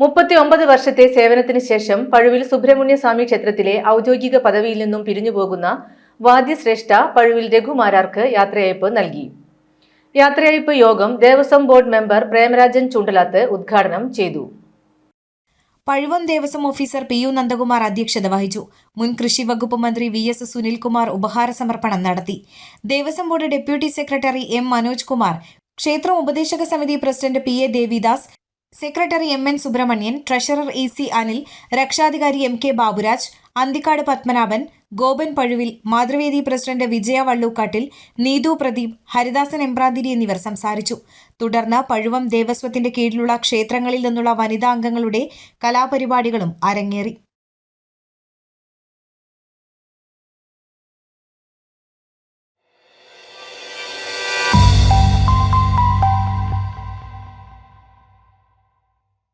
മുപ്പത്തി ഒമ്പത് വർഷത്തെ സേവനത്തിന് ശേഷം പഴുവിൽ സുബ്രഹ്മണ്യ സ്വാമി ക്ഷേത്രത്തിലെ ഔദ്യോഗിക പദവിയിൽ നിന്നും പിരിഞ്ഞുപോകുന്ന വാദ്യശ്രേഷ്ഠ പഴുവിൽ രഘുമാരാർക്ക് യാത്രയയപ്പ് നൽകി. യാത്രയയപ്പ് യോഗം ദേവസ്വം ബോർഡ് മെമ്പർ പ്രേമരാജൻ ചുണ്ടലാത്ത് ഉദ്ഘാടനം ചെയ്തു. Pazhuvam Devaswom officer P U Nandakumar അധ്യക്ഷത വഹിച്ചു. മുൻ കൃഷി വകുപ്പ് മന്ത്രി വി എസ് സുനിൽകുമാർ ഉപഹാര സമർപ്പണം നടത്തി. Devaswom board deputy secretary M Manoj Kumar ക്ഷേത്ര ഉപദേശക സമിതി president P A Devidas secretary M N Subrahmanyan treasurer E C Anil രക്ഷാധികാരി M K Baburaj Anthikad Padmanabhan Gopan Pazhuvil Mathruvedi president Vijaya Vallookattil Neethu Pradeep Haridasan Embranthiri എന്നിവർ സംസാരിച്ചു. തുടർന്ന് പഴുവം ദേവസ്വത്തിന്റെ കീഴിലുള്ള ക്ഷേത്രങ്ങളിൽ നിന്നുള്ള വനിതാ അംഗങ്ങളുടെ കലാപരിപാടികളും അരങ്ങേറി.